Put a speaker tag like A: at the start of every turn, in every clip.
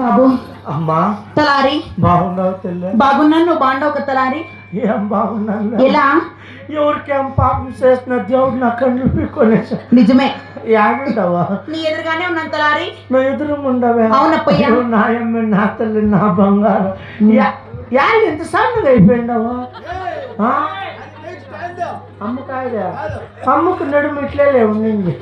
A: బాబు.
B: అమ్మా.
A: తలారి.
B: బాగున్నావు తెల్ల?
A: బాగున్నాను నువ్వు ఒక తలారి?
B: ఏం బాగున్నాను
A: ఎలా?
B: ఎవరికేం పాపం చేసిన దేవుడు నా కళ్ళు పీక్కొనేసా
A: నిజమే.
B: యాడుండవా
A: నీ ఎదురుగానే ఉన్నాను తలారి.
B: నా ఎదురు ఉండవే.
A: అవునప్పయ్యా.
B: అయ్యో, నాయమ్మ నా తల్లి నా బంగారం. యా- యా ఎంత సన్నగా అయిపోయిండవా? అమ్మకాయ అమ్మకు నడుము ఇట్లే ఉండింది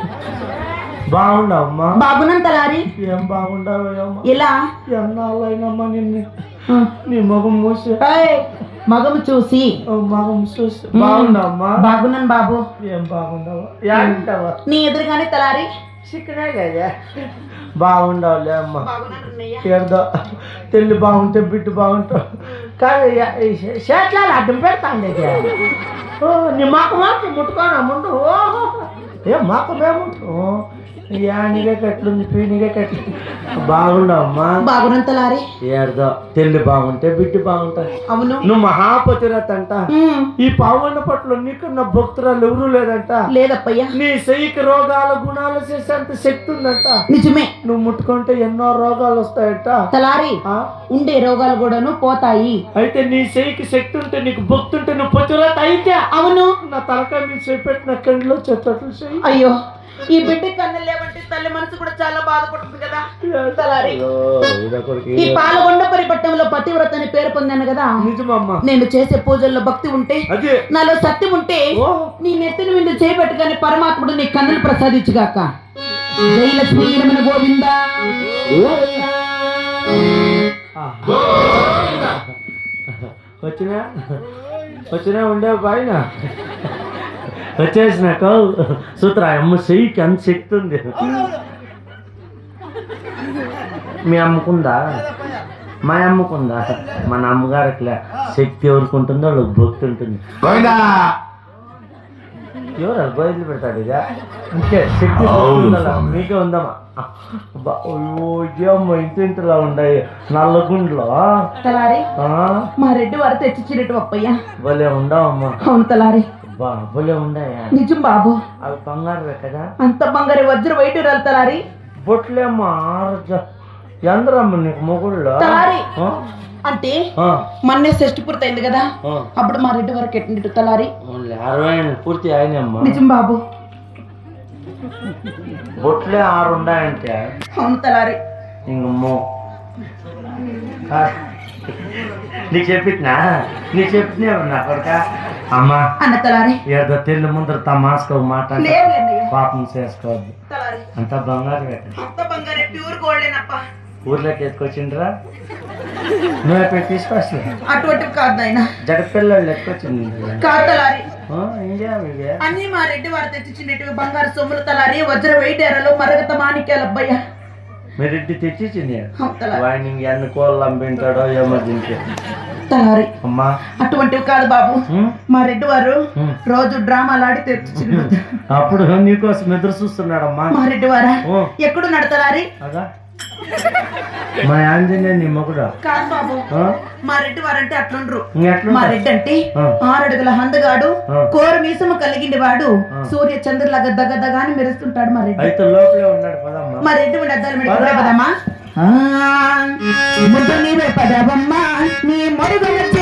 B: బాగుండవమ్మా.
A: బాగున్నాను తలారి.
B: ఏం బాగుండవు అమ్మ
A: ఎలా?
B: ఎన్నాళ్ళైనమ్మా నిన్ను. నీ మగం మూసి.
A: ఏయ్, మగము చూసి.
B: ఓ మగం చూసి. బాగుండమ్మా
A: బాగున్నాను బాబు.
B: ఏం బాగుండవా యాడుంటావా
A: నీ ఎదురుగానే తలారి.
B: చిక్కనే కదా బాగుండవులే అమ్మ. ఏదో తెల్లి బాగుంటే బిడ్డ బాగుంటావు. కానీ చేట్లాలు అడ్డం పెడతాండి ఓ నీ మాకు మాకు ముట్టుకోనా ముందు? ఓహో. ఏ మాకు మేముంటు యానిగా కట్లుంది పీనిగా కట్లు బాగుండవమ్మా
A: బాగున్నాను తలారి
B: ఏదో తెల్లి బాగుంటే బిడ్డ బాగుంటాయి.
A: అవును.
B: నువ్వు మహాపతిరత్ అంట ఈ పావన పట్ల నీకున్న భక్తురాలు ఎవరూ లేదంట.
A: లేదప్పయ్యా.
B: నీ శైకి రోగాల గుణాలు చేసేంత శక్తి ఉందంట.
A: నిజమే.
B: నువ్వు ముట్టుకుంటే ఎన్నో రోగాలు వస్తాయట.
A: తలారి
B: ఆ?
A: ఉండే రోగాలు కూడాను పోతాయి.
B: అయితే నీ శైకి శక్తి ఉంటే నీకు భక్తి ఉంటే నువ్వు పతిరత్ అయితే
A: అవును.
B: నా తలకాయ మీద చేపెట్టిన కండిలో చెత్తట్లు
A: అయ్యో. ఈ బిడ్డ కన్ను లేవంటే తల్లి మనసు కూడా చాలా బాధపడుతుంది కదా. తలారి. ఈ పాలగొండ పరిపట్టంలో పతివ్రత అని పేరు పొందాను కదా. నేను చేసే పూజల్లో భక్తి ఉంటే నాలో సత్యం ఉంటే నీ నెత్తిని మీద చేయబెట్టుగానే పరమాత్ముడు నీ కన్నులు ప్రసాదించుగాక. జై లక్ష్మీ రమణ గోవింద.
B: వచ్చినా? వచ్చినా ఉండే పైన వచ్చేసినాక సూత్ర అమ్మ చెయ్యికి అంత శక్తి ఉంది. మీ అమ్మకుందా? మా అమ్మకుందా? మన అమ్మగారికి శక్తి ఎవరికి ఉంటుందో వాళ్ళకి భక్తి ఉంటుంది. ఎవరు? బయలు పెడతాడు ఇక. అంతే శక్తి? మీకే ఉందమ్మా. అబ్బా, అయ్యో ఇదేమ్మా ఇంత ఇంతలా ఉన్నాయి నల్లగుండ్లో.
A: తలారి
B: ఆ,
A: మా రెడ్డి వారు తెచ్చిచ్చినట్టు అప్పయ్య.
B: భలే ఉండవమ్మా.
A: అవును తలారి.
B: బా భలే ఉన్నాయా
A: నిజం బాబు.
B: అవి బంగారు కదా?
A: అంత బంగారు వజ్ర వైటూరాలు తలారి
B: బొట్లేమ్మా ఎందరమ్మ నీకు మొగుళ్ళు?
A: అంటే మొన్నే షష్టి పూర్తయింది కదా?
B: ఆ.
A: అప్పుడు మా రెడ్డి వారికి ఎట్టినట్టు తలారి?
B: అరవై పూర్తి అయినమ్మా
A: నిజం బాబు.
B: బొట్లే ఆరు ఉన్నాయంటే?
A: అవును తలారి.
B: ఇంకమ్మో నీకు చెప్పినా నీకు చెప్పినా నా కొడుక? అమ్మా.
A: అన్న తలారి.
B: ఏదో తెల్లు ముందర మాట్లాడ.
A: లేదు లేదయ్య.
B: పాపం చేసుకోవద్దు.
A: తలారి.
B: అంతా బంగారు పెట్ట
A: అంత బంగారే ప్యూర్ గోల్డేనప్ప
B: ఊర్లోకి ఎత్తుకొచ్చిండ్రా నువ్వు ఎక్కడ తీసుకొస్తా
A: అటువంటివి కాదు నాయన.
B: జగపిల్లలు ఎత్తుకొచ్చింది
A: కాదు తలారి. అన్ని మా రెడ్డి వారు తెచ్చిచ్చినట్టు బంగారు సొమ్ములు తలారి వజ్ర వైటేరలు మరగత మాణిక్యాలు అబ్బయ్య.
B: మీరు ఇంటి తెచ్చిచ్చింది వాడిని ఎన్ని కోళ్ళు అమ్మింటాడో ఏమో దీనికి.
A: తలారి అటువంటివి కాదు బాబు. మా రెడ్డి వారు. రోజు డ్రామాలాడి తెచ్చిచ్చింది
B: అప్పుడు నీకోసం ఎదురు చూస్తున్నాడమ్మా.
A: మా రెడ్డి వారా ఎక్కడున్నాడు తలారి?
B: అదా? మా ఆంజనేయ నీ మొగుడు?
A: కాదు బాబు? మా రెడ్డి వారంటే అట్లుండ్రు మా రెడ్డి అంటే. ఆరడుగుల హందగాడు. కోరు మీసము కలిగిండి వాడు. సూర్య చంద్రులాగా దగదగాని మెరుస్తుంటాడు మా రెడ్డి.
B: అయితే లోపలే ఉన్నాడు పదమ్మా.
A: మా రెడ్డి ఉండి అద్దాలు పదమ్మా. ముందు నీవే పదవమ్మా. నీ మరుగు